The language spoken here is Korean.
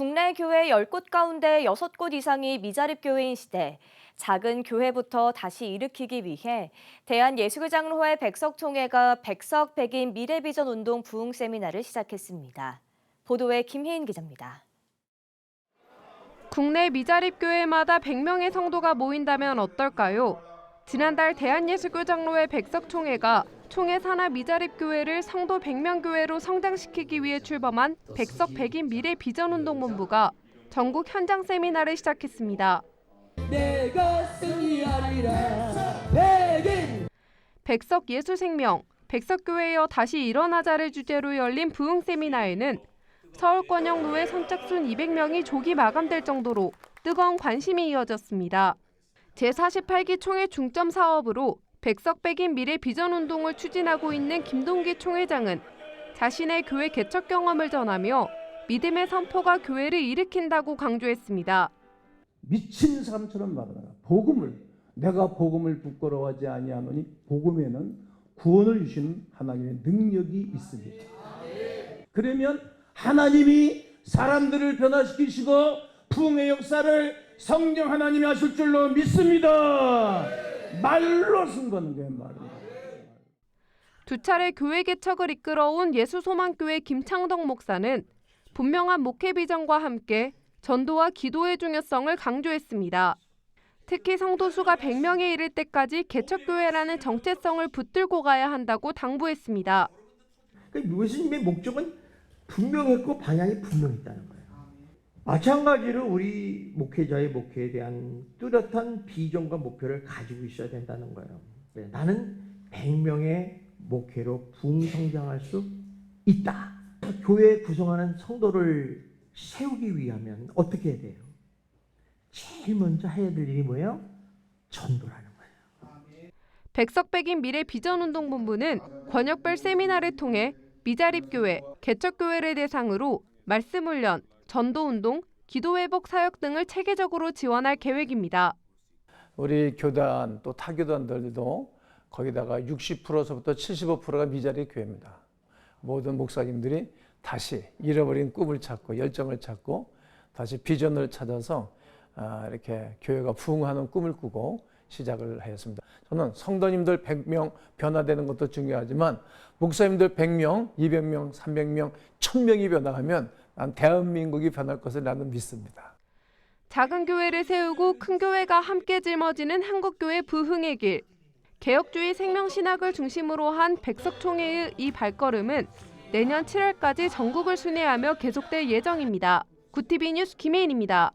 국내 교회 10곳 가운데 6곳 이상이 미자립 교회인 시대 작은 교회부터 다시 일으키기 위해 대한예술장로회 백석총회가 백석 백인 미래비전 운동 부흥 세미나를 시작했습니다. 보도에 김혜인 기자입니다. 국내 미자립 교회마다 100명의 성도가 모인다면 어떨까요? 지난달 대한예수교장로회 백석총회가 총회 산하 미자립 교회를 성도 100명 교회로 성장시키기 위해 출범한 백석 백인 미래 비전 운동본부가 전국 현장 세미나를 시작했습니다. 백석 예수 생명, 백석교회여 다시 일어나자를 주제로 열린 부흥 세미나에는 서울권역노회 선착순 200명이 조기 마감될 정도로 뜨거운 관심이 이어졌습니다. 제48기 총회 중점 사업으로 백석 백인 미래 비전 운동을 추진하고 있는 김동기 총회장은 자신의 교회 개척 경험을 전하며 믿음의 선포가 교회를 일으킨다고 강조했습니다. 미친 사람처럼 말하라. 복음을 내가 복음을 부끄러워하지 아니하노니 복음에는 구원을 주시는 하나님의 능력이 있습니다. 그러면 하나님이 사람들을 변화시키시고 부흥의 역사를 성령 하나님이 하실 줄로 믿습니다. 말로 쓴 거는 게 말이에요. 두 차례 교회 개척을 이끌어온 예수소망교회 김창덕 목사는 분명한 목회 비전과 함께 전도와 기도의 중요성을 강조했습니다. 특히 성도 수가 100명에 이를 때까지 개척교회라는 정체성을 붙들고 가야 한다고 당부했습니다. 그러니까 예수님의 목적은 분명했고 방향이 분명했다는 거예요. 마찬가지로 우리 목회자의 목회에 대한 뚜렷한 비전과 목표를 가지고 있어야 된다는 거예요. 네, 나는 100명의 목회로 부흥성장할 수 있다. 교회 구성하는 성도를 세우기 위하면 어떻게 해야 돼요? 제일 먼저 해야 될 일이 뭐예요? 전도라는 거예요. 백석백인 미래 비전운동본부는 권역별 세미나를 통해 미자립교회, 개척교회를 대상으로 말씀훈련, 전도운동, 기도회복 사역 등을 체계적으로 지원할 계획입니다. 우리 교단 또 타교단들도 거기다가 60%서부터 75%가 미자리 교회입니다. 모든 목사님들이 다시 잃어버린 꿈을 찾고 열정을 찾고 다시 비전을 찾아서 아, 이렇게 교회가 부흥하는 꿈을 꾸고 시작을 하였습니다. 저는 성도님들 100명 변화되는 것도 중요하지만 목사님들 100명, 200명, 300명, 1000명이 변화하면 난 대한민국이 변할 것을 나는 믿습니다. 작은 교회를 세우고 큰 교회가 함께 짊어지는 한국교회 부흥의 길. 개혁주의 생명신학을 중심으로 한 백석총회의 이 발걸음은 내년 7월까지 전국을 순회하며 계속될 예정입니다. 구티비 뉴스 김혜인입니다.